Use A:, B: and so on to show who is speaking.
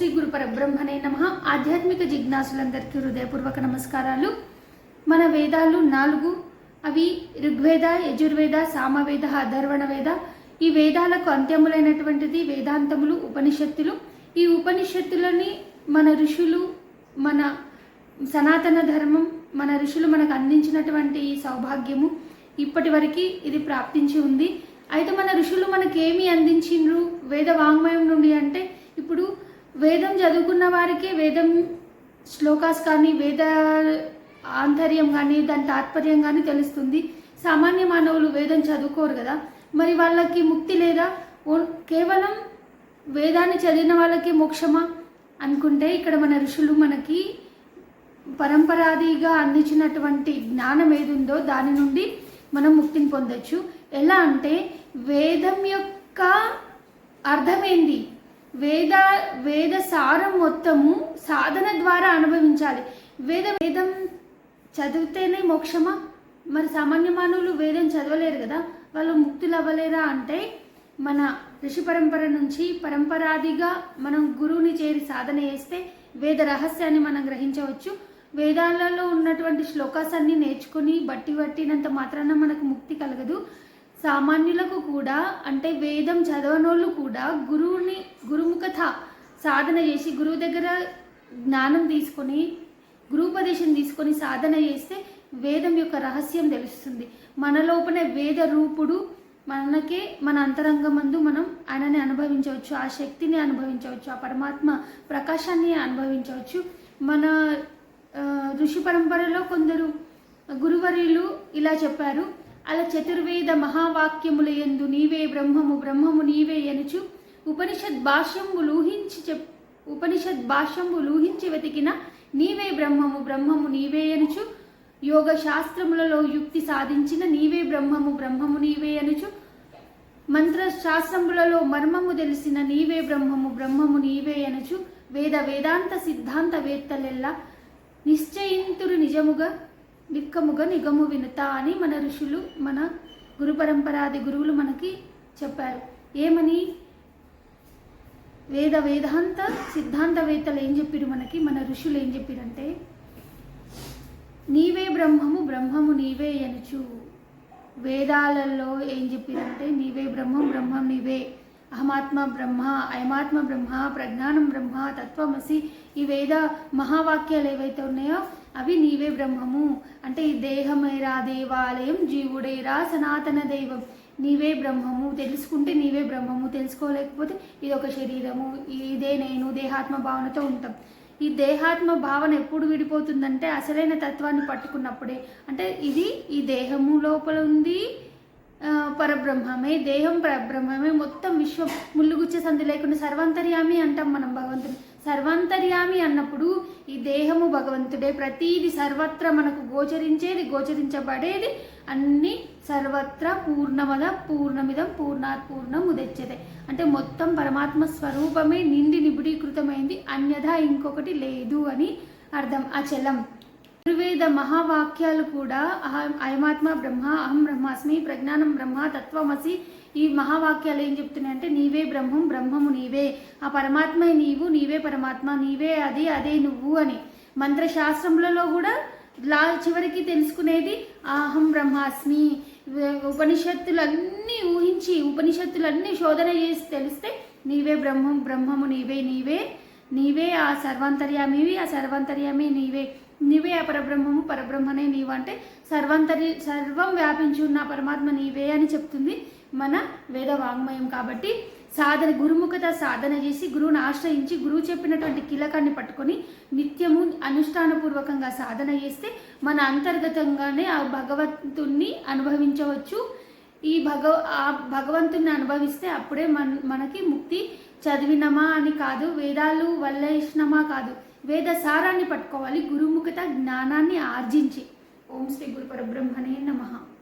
A: శ్రీ గురు పరబ్రహ్మనే నమ. ఆధ్యాత్మిక జిజ్ఞాసులందరికీ హృదయపూర్వక నమస్కారాలు. మన వేదాలు నాలుగు. అవి ఋగ్వేద యజుర్వేద సామవేద అధర్వణ వేద ఈ వేదాలకు అంత్యములైనటువంటిది వేదాంతములు ఉపనిషత్తులు. ఈ ఉపనిషత్తులని మన ఋషులు మన సనాతన ధర్మం మన ఋషులు మనకు అందించినటువంటి ఈ సౌభాగ్యము ఇప్పటి వరకు ఇది ప్రాప్తించి ఉంది. అయితే మన ఋషులు మనకేమి అందించిండ్రు? వేద వాంగ్మయం నుండి అంటే ఇప్పుడు వేదం చదువుకున్న వారికే వేదం శ్లోకాస్ కానీ వేద ఆంతర్యం కానీ దాని తాత్పర్యం కానీ తెలుస్తుంది. సామాన్య మానవులు వేదం చదువుకోరు కదా. మరి వాళ్ళకి ముక్తి లేదా? కేవలం వేదాన్ని చదివిన వాళ్ళకి మోక్షమా? అనుకుంటే ఇక్కడ మన ఋషులు మనకి పరంపరాదిగా అందించినటువంటి జ్ఞానం ఏదుందో దాని నుండి మనం ముక్తిని పొందొచ్చు. ఎలా అంటే వేదం యొక్క అర్థమేంది? వేద వేద సారం మొత్తము సాధన ద్వారా అనుభవించాలి. వేద వేదం చదివితేనే మోక్షమా? మరి సామాన్య మానవులు వేదం చదవలేరు కదా? వాళ్ళు ముక్తులు అవ్వలేరా అంటే మన ఋషి పరంపర నుంచి పరంపరాదిగా మనం గురువుని చేరి సాధన చేస్తే వేద రహస్యాన్ని మనం గ్రహించవచ్చు. వేదాలలో ఉన్నటువంటి శ్లోకాస్ అన్ని నేర్చుకుని బట్టి పట్టినంత మాత్రాన మనకు ముక్తి కలగదు. సామాన్యులకు కూడా అంటే వేదం చదవనోళ్ళు కూడా గురువుని గురుముఖత సాధన చేసి గురువు దగ్గర జ్ఞానం తీసుకొని గురుపదేశం తీసుకొని సాధన చేస్తే వేదం యొక్క రహస్యం తెలుస్తుంది. మన లోపల వేద రూపుడు మనకే మన అంతరంగమందు మనం ఆయనని అనుభవించవచ్చు ఆ శక్తిని అనుభవించవచ్చు ఆ పరమాత్మ ప్రకాశాన్ని అనుభవించవచ్చు. మన ఋషి పరంపరలో కొందరు గురువర్యులు ఇలా చెప్పారు. అలా చతుర్వేద మహావాక్యముల యందు నీవే బ్రహ్మము బ్రహ్మము నీవే ఎనుచు. ఉపనిషద్ భాష్యంబు లూహించి చెప్ ఉపనిషద్ భాష్యంబు లూహించి వెతికిన నీవే బ్రహ్మము బ్రహ్మము నీవే అనుచు యోగ శాస్త్రములలో యుక్తి సాధించిన నీవే బ్రహ్మము బ్రహ్మము నీవే అనుచు మంత్ర శాస్త్రములలో మర్మము తెలిసిన నీవే బ్రహ్మము బ్రహ్మము నీవే అనుచు వేద వేదాంత సిద్ధాంత వేత్తలెల్లా నిశ్చయింతురు నిజముగా. నిక్కముగ నిగము వినుత అని మన ఋషులు మన గురు పరంపరాది గురువులు మనకి చెప్పారు. ఏమని? వేద వేదాంత సిద్ధాంతవేత్తలు ఏం చెప్పిరు మనకి? మన ఋషులు ఏం చెప్పిరంటే నీవే బ్రహ్మము బ్రహ్మము నీవే అనుచు వేదాలలో ఏం చెప్పిరంటే నీవే బ్రహ్మం బ్రహ్మం నీవే. అహమాత్మ బ్రహ్మ అయమాత్మ బ్రహ్మ ప్రజ్ఞానం బ్రహ్మ తత్వమసి ఈ వేద మహావాక్యాలు ఏవైతే ఉన్నాయో అవి నీవే బ్రహ్మము. అంటే ఈ దేహమేరా దేవాలయం జీవుడేరా సనాతన దైవం. నీవే బ్రహ్మము. తెలుసుకుంటే నీవే బ్రహ్మము. తెలుసుకోలేకపోతే ఇది ఒక శరీరము. ఇదే నేను దేహాత్మ భావనతో ఉంటాం. ఈ దేహాత్మ భావన ఎప్పుడు విడిపోతుందంటే అసలైన తత్వాన్ని పట్టుకున్నప్పుడే. అంటే ఇది ఈ దేహము లోపల ఉంది పరబ్రహ్మమే దేహం పరబ్రహ్మమే మొత్తం విశ్వం ముళ్ళుగుచ్చే సంధి లేకుండా సర్వాంతర్యామి అంటాం మనం భగవంతుని. సర్వాంతర్యామి అన్నప్పుడు ఈ దేహము భగవంతుడే ప్రతీది సర్వత్ర మనకు గోచరించేది గోచరించబడేది అన్ని సర్వత్ర పూర్ణమద పూర్ణమిదం పూర్ణాత్ పూర్ణం ఉదెచ్చదే. అంటే మొత్తం పరమాత్మ స్వరూపమే నిండి నిబిడీకృతమైంది అన్యథా ఇంకొకటి లేదు అని అర్థం. అచలం ఆయుర్వేద మహావాక్యాలు కూడా అహం అయమాత్మ బ్రహ్మ అహం బ్రహ్మాస్మి ప్రజ్ఞానం బ్రహ్మ తత్వమసి ఈ మహావాక్యాలు ఏం చెప్తున్నాయంటే నీవే బ్రహ్మం బ్రహ్మము నీవే. ఆ పరమాత్మే నీవు నీవే పరమాత్మ నీవే అది అదే నువ్వు అని. మంత్రశాస్త్రములలో కూడా లా చివరికి తెలుసుకునేది అహం బ్రహ్మాస్మి. ఉపనిషత్తులన్నీ ఊహించి ఉపనిషత్తులన్నీ శోధన చేసి తెలిస్తే నీవే బ్రహ్మం బ్రహ్మము నీవే నీవే నీవే ఆ సర్వాంతర్యామివి ఆ సర్వాంతర్యామి నీవే. నీవే ఆ పరబ్రహ్మము పరబ్రహ్మనే నీవు అంటే సర్వంతరి సర్వం వ్యాపించి ఉన్న పరమాత్మ నీవే అని చెప్తుంది మన వేద వాంగ్మయం కాబట్టి సాధన గురుముఖత సాధన చేసి గురువుని ఆశ్రయించి గురువు చెప్పినటువంటి కీలకాన్ని పట్టుకొని నిత్యము అనుష్ఠానపూర్వకంగా సాధన చేస్తే మన అంతర్గతంగానే ఆ భగవంతుణ్ణి అనుభవించవచ్చు. ఈ భగవ ఆ భగవంతుని అనుభవిస్తే అప్పుడే మన మనకి ముక్తి చదివినమా అని కాదు వేదాలు వల్లేసినమా కాదు. వేద సారాన్ని పట్టుకోవాలి. గురుముఖత జ్ఞానాన్ని ఆర్జించి. ఓం శ్రీ గురు పరబ్రహ్మణే నమః.